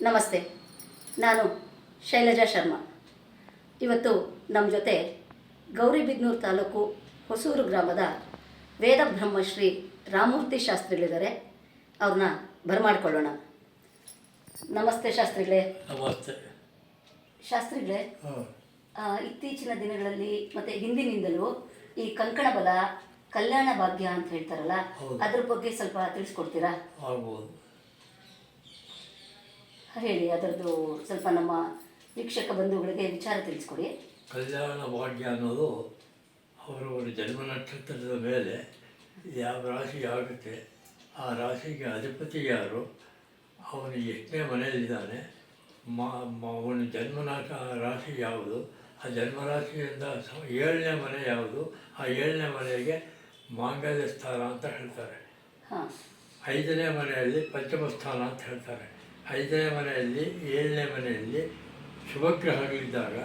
ನಮಸ್ತೆ ನಾನು ಶೈಲಜಾ ಶರ್ಮಾ. ಇವತ್ತು ನಮ್ಮ ಜೊತೆ ಗೌರಿಬಿದ್ನೂರು ತಾಲೂಕು ಹೊಸೂರು ಗ್ರಾಮದ ವೇದ ಬ್ರಹ್ಮಶ್ರೀ ರಾಮೂರ್ತಿ ಶಾಸ್ತ್ರಿಗಳಿದ್ದಾರೆ. ಅವ್ರನ್ನ ಬರಮಾಡ್ಕೊಳ್ಳೋಣ. ನಮಸ್ತೆ ಶಾಸ್ತ್ರಿಗಳೇ. ನಮಸ್ತೆ. ಶಾಸ್ತ್ರಿಗಳೇ ಇತ್ತೀಚಿನ ದಿನಗಳಲ್ಲಿ ಮತ್ತು ಹಿಂದಿನಿಂದಲೂ ಈ ಕಂಕಣ ಬಲ ಕಲ್ಯಾಣ ಭಾಗ್ಯ ಅಂತ ಹೇಳ್ತಾರಲ್ಲ. ಅದ್ರ ಬಗ್ಗೆ ಸ್ವಲ್ಪ ತಿಳಿಸ್ಕೊಡ್ತೀರಾ? ಆಗ್ಬೋದು. ಹೇಳಿ ಅದರದ್ದು ಸ್ವಲ್ಪ ನಮ್ಮ ವೀಕ್ಷಕ ಬಂಧುಗಳಿಗೆ ವಿಚಾರ ತಿಳಿಸ್ಕೊಡಿ. ಕಲ್ಯಾಣ ಭಾಗ್ಯ ಅನ್ನೋದು ಅವರವರ ಜನ್ಮ ನಕ್ಷತ್ರದ ಮೇಲೆ ಯಾವ ರಾಶಿ ಆಗುತ್ತೆ ಆ ರಾಶಿಗೆ ಅಧಿಪತಿ ಯಾರು ಅವನು ಎಷ್ಟನೇ ಮನೆಯಲ್ಲಿದ್ದಾನೆ ಮಾ ಅವನ ಜನ್ಮ ನಾಶ ರಾಶಿ ಯಾವುದು ಆ ಜನ್ಮ ರಾಶಿಯಿಂದ ಏಳನೇ ಮನೆ ಯಾವುದು ಆ ಏಳನೇ ಮನೆಗೆ ಮಾಂಗಲ್ಯ ಸ್ಥಾನ ಅಂತ ಹೇಳ್ತಾರೆ. ಹಾಂ. ಐದನೇ ಮನೆಯಲ್ಲಿ ಪಂಚಮ ಸ್ಥಾನ ಅಂತ ಹೇಳ್ತಾರೆ. ಐದನೇ ಮನೆಯಲ್ಲಿ ಏಳನೇ ಮನೆಯಲ್ಲಿ ಶುಭಗ್ರಹಗಳಿದ್ದಾಗ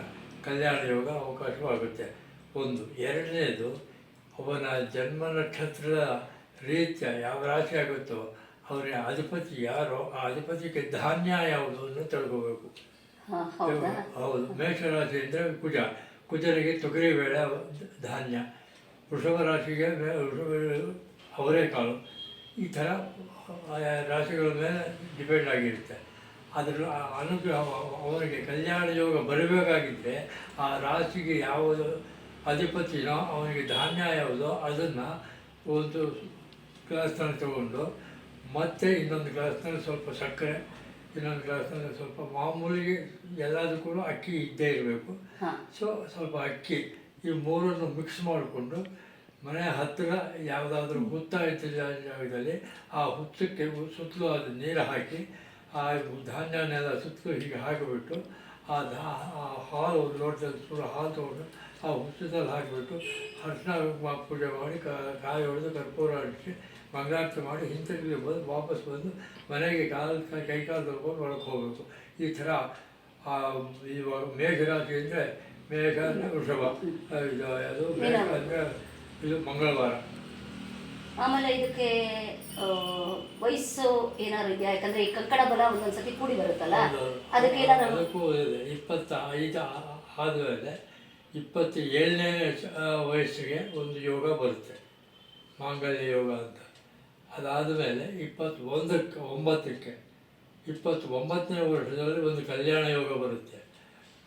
ಕಲ್ಯಾಣ ಯೋಗ ಅವಕಾಶವಾಗುತ್ತೆ. ಒಂದು. ಎರಡನೇದು ಅವನ ಜನ್ಮ ನಕ್ಷತ್ರದ ರೀತ್ಯ ಯಾವ ರಾಶಿ ಆಗುತ್ತೋ ಅವರ ಅಧಿಪತಿ ಯಾರೋ ಆ ಅಧಿಪತಿಗೆ ಧಾನ್ಯ ಯಾವುದು ಅಂತ ತಿಳ್ಕೋಬೇಕು. ಹೌದಾ? ಮೇಷರಾಶಿ ಅಂದರೆ ಕುಜ. ಕುಜರಿಗೆ ತೊಗರಿ ಬೇಳೆ ಧಾನ್ಯ. ವೃಷಭ ರಾಶಿಗೆ ಅವರೇ ಅವರೆಕಾಳು ಈ ಥರ ಆಯಾ ರಾಶಿಗಳ ಮೇಲೆ ಡಿಪೆಂಡ್ ಆಗಿರುತ್ತೆ. ಅದರ ಅನುಗ್ರಹ ಅವನಿಗೆ ಕಲ್ಯಾಣ ಯೋಗ ಬರಬೇಕಾಗಿದ್ದರೆ ಆ ರಾಶಿಗೆ ಯಾವುದು ಅಧಿಪತಿನೋ ಅವನಿಗೆ ಧಾನ್ಯ ಯಾವುದೋ ಅದನ್ನು ಒಂದು ಗ್ಲಾಸ್ನಲ್ಲಿ ತಗೊಂಡು ಮತ್ತೆ ಇನ್ನೊಂದು ಗ್ಲಾಸ್ನಲ್ಲಿ ಸ್ವಲ್ಪ ಸಕ್ಕರೆ ಇನ್ನೊಂದು ಗ್ಲಾಸ್ನಲ್ಲಿ ಸ್ವಲ್ಪ ಮಾಮೂಲಿಗೆ ಎಲ್ಲದಕ್ಕೂ ಅಕ್ಕಿ ಇದ್ದೇ ಇರಬೇಕು. ಸೊ ಸ್ವಲ್ಪ ಅಕ್ಕಿ ಈ ಮೂರನ್ನು ಮಿಕ್ಸ್ ಮಾಡಿಕೊಂಡು ಮನೆಯ ಹತ್ತಿರ ಯಾವುದಾದ್ರೂ ಹುತ್ತ ಇದ್ದ ಜಾಗದಲ್ಲಿ ಆ ಹುತ್ತಕ್ಕೆ ಸುತ್ತಲೂ ಅದು ನೀರು ಹಾಕಿ ಆ ಧಾನ್ಯನೆಲ್ಲ ಸುತ್ತಲೂ ಹೀಗೆ ಹಾಕಿಬಿಟ್ಟು ಆ ದಾ ಆ ಹಾಲು ಒಂದು ಲೋಟದಲ್ಲಿ ಸುರ ಹಾಲು ತೊಗೊಂಡು ಆ ಹುತ್ತದಲ್ಲಿ ಹಾಕಿಬಿಟ್ಟು ಅರ್ಶನ ಪೂಜೆ ಮಾಡಿ ಕಾಯಿ ಹೊಡೆದು ಕರ್ಪೂರ ಹಚ್ಚಿ ಮಂಗಳಾರತಿ ಮಾಡಿ ಹಿಂತಿರುಗಿ ಬಂದು ವಾಪಸ್ ಬಂದು ಮನೆಗೆ ಕಾಲ ಕೈ- ಕಾಲು ತೊಳ್ಕೊಂಡು ಒಳಗೆ ಹೋಗಬೇಕು. ಈ ಥರ ಆ, ಇವಾಗ ಮೇಘರಾಜಿ ಅಂದರೆ ಮೇಘ ಅಂದರೆ ವೃಷಭ. ಇದು ಅದು ಮೇಘ ಅಂದರೆ ಇದು ಮಂಗಳವಾರ. ಆಮೇಲೆ ಇದಕ್ಕೆ ವಯಸ್ಸು ಏನಾದ್ರು ಇದೆಯಾ? ಯಾಕಂದ್ರೆ ಈ ಕಂಕಣ ಬಲ ಒಂದೊಂದ್ಸತಿ ಕೂಡಿ ಬರುತ್ತಲ್ಲ? ಅದಕ್ಕೆ ಏನಾದ್ರು ಅದಕ್ಕೂ ಇದೆ. ಇಪ್ಪತ್ತ ಐದು ಆದಮೇಲೆ ಇಪ್ಪತ್ತ ಏಳನೇ ವಯಸ್ಸಿಗೆ ಒಂದು ಯೋಗ ಬರುತ್ತೆ. ಮಾಂಗಲ್ಯ ಯೋಗ ಅಂತ. ಅದಾದಮೇಲೆ ಇಪ್ಪತ್ತೊಂದಕ್ಕೆ ಒಂಬತ್ತಕ್ಕೆ ಇಪ್ಪತ್ತೊಂಬತ್ತನೇ ವರ್ಷದಲ್ಲಿ ಒಂದು ಕಲ್ಯಾಣ ಯೋಗ ಬರುತ್ತೆ.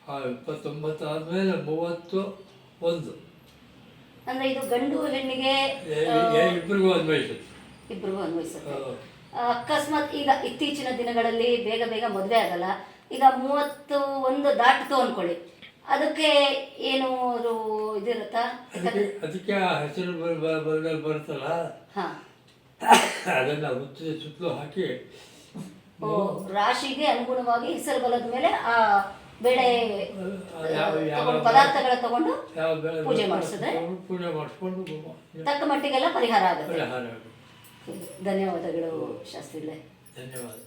ಆ ಇಪ್ಪತ್ತೊಂಬತ್ತು ಆದಮೇಲೆ ಮೂವತ್ತು ಒಂದು. ಅಂದ್ರೆ ಇದು ಗಂಡು ಹೆಣ್ಣಿಗೆ ಇಬ್ಬರಿಗೂ ಅನ್ವಯಿಸುತ್ತೆ. ಅಕಸ್ಮಾತ್ ಈಗ ಇತ್ತೀಚಿನ ದಿನಗಳಲ್ಲಿ ಬೇಗ ಬೇಗ ಮದುವೆ ಆಗಲ್ಲ. ಈಗ ಮೂವತ್ತು ಒಂದು ದಾಟಿತು ಅನ್ಕೊಳ್ಳಿ. ಅದಕ್ಕೆ ಏನು ಅದು ಇದಿರುತ್ತಾ? ಅದಕ್ಕೆ ಆ ಹೆಸರು ಬರ್- ಬರ್- ಬರ್- ಬರುತ್ತಲ್ಲ? ಅದನ್ನ ಸುತ್ತಲೂ ಹಾಕಿ. ಓ ರಾಶಿಗೆ ಅನುಗುಣವಾಗಿ ಹೆಸರು ಬಲದ ಮೇಲೆ ಆ ಬೇಳೆ ಪದಾರ್ಥಗಳ ತಗೊಂಡು ಪೂಜೆ ಮಾಡಿಸಿದ್ರೆ? ತಕ್ಕ ಮಟ್ಟಿಗೆಲ್ಲ ಪರಿಹಾರ ಆಗುತ್ತೆ. ಧನ್ಯವಾದಗಳು ಶಾಸ್ತ್ರಿಗಳೇ. ಧನ್ಯವಾದ.